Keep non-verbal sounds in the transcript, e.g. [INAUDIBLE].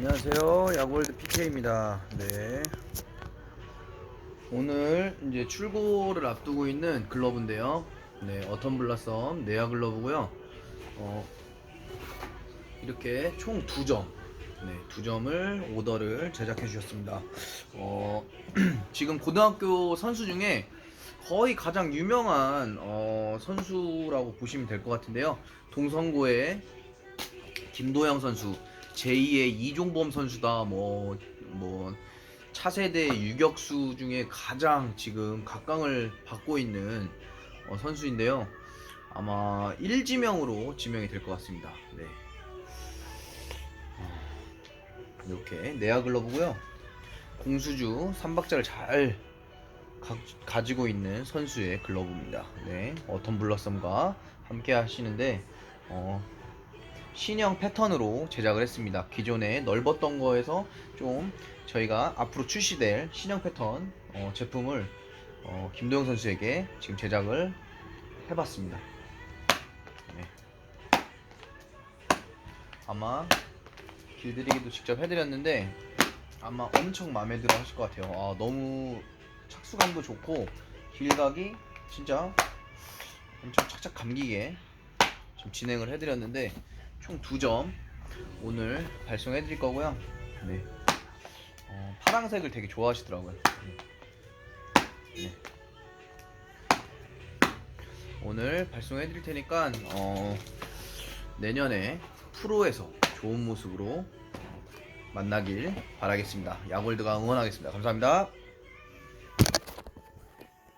안녕하세요. 야구월드 PK입니다. 네. 오늘 이제 출고를 앞두고 있는 글러브인데요. 네, 어텀 블라썸 네아 글러브고요. 어, 이렇게 총 두 점, 네, 두 점을 오더를 제작해 주셨습니다. 어, [CLEARS THROAT] 지금 고등학교 선수 중에 거의 가장 유명한 어, 선수라고 보시면 될 것 같은데요. 동성고의 김도영 선수, 제2의 이종범 선수다. 뭐, 뭐, 차세대 유격수 중에 가장 지금 각광을 받고 있는 어, 선수인데요. 아마 1지명으로 지명이 될 것 같습니다. 네. 어, 이렇게 내야 글러브고요. 공수주 3박자를 잘 가, 지고 있는 선수의 글러브입니다. 네. 어텀 블러썸과 함께 하시는데 어, 신형 패턴으로 제작을 했습니다. 기존에 넓었던 거에서 좀 저희가 앞으로 출시될 신형 패턴 어, 제품을 어, 김도영 선수에게 지금 제작을 해봤습니다. 네. 아마 길들이기도 직접 해드렸는데 아마 엄청 마음에 들어 하실 것 같아요. 아, 너무 착수감도 좋고 길각이 진짜 엄청 착착 감기게 좀 진행을 해드렸는데 총 두 점 오늘 발송해 드릴 거고요. 네. 어, 파랑색을 되게 좋아하시더라고요. 네. 네. 오늘 발송해 드릴 테니까 어, 내년에 프로에서 좋은 모습으로 만나길 바라겠습니다. 야골드가 응원하겠습니다. 감사합니다.